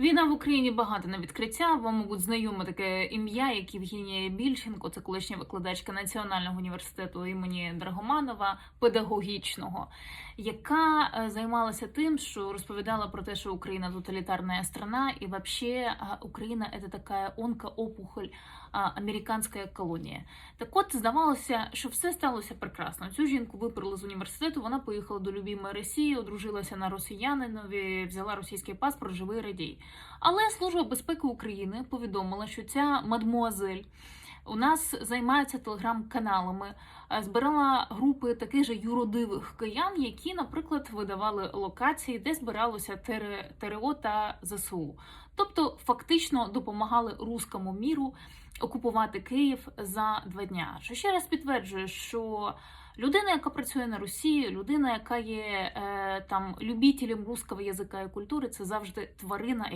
Війна в Україні багато на відкриття. Вам, мабуть, знайоме таке ім'я, як Євгенія Більченко, це колишня викладачка Національного університету імені Драгоманова, педагогічного, яка е, займалася тим, що розповідала про те, що Україна тоталітарна страна, і вообще Україна це така онка-опухоль, американська колонія. Так от здавалося, що все сталося прекрасно. Цю жінку виперли з університету. Вона поїхала до любімої Росії, одружилася на росіянинові, взяла російський паспорт, живий радій. Але Служба безпеки України повідомила, що ця мадмуазель у нас займається телеграм-каналами, е, збирала групи таких же юродивих киян, які, наприклад, видавали локації, де збиралося ТРО та ЗСУ. Тобто, фактично допомагали руському міру окупувати Київ за два дня. Що ще раз підтверджує, що людина, яка працює на Росії, людина, яка є е, там любителем русского язика і культури, це завжди тварина.